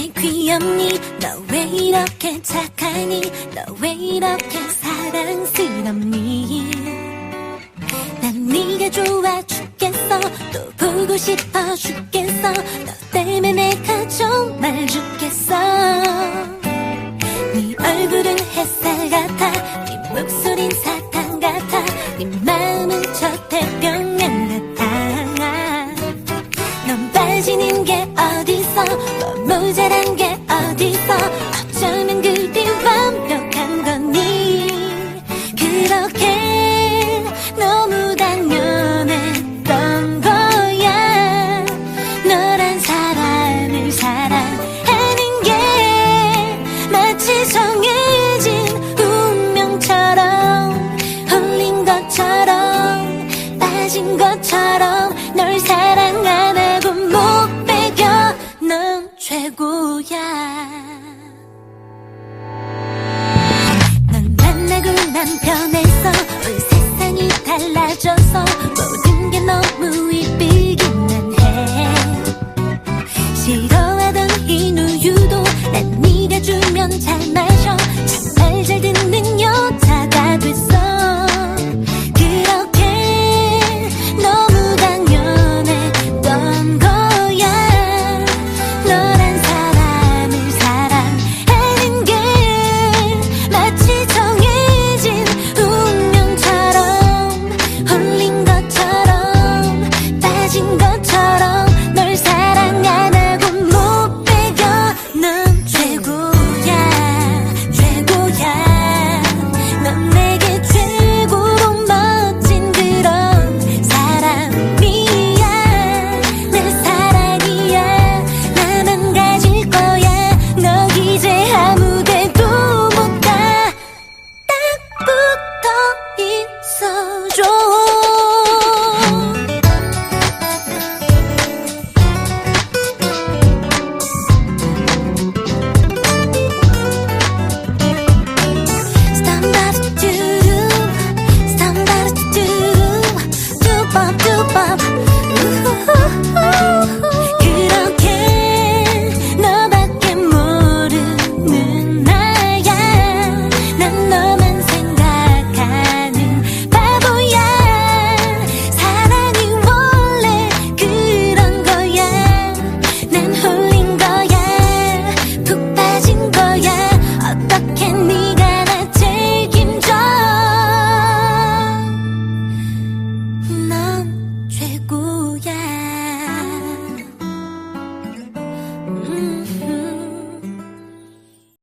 귀엽니? 너 왜 이렇게 착하니? 너 왜 이렇게 사랑스럽니? 난 네가 좋아 죽겠어. 또 보고 싶어 죽겠어. 너 때문에 내가 정말 죽겠어. 네 얼굴은 햇살 같아. 네 목소린 사탕 같아. 네 마음은 저 태평 너 모자란 게 어딨어 어쩌면 그리 완벽한 거니? 그렇게 너무 당연했던 거야. 너란 사람을 사랑하는 게 마치 정해진 운명처럼 홀린 것처럼 빠진 것처럼 최고야. 넌 만나고 난변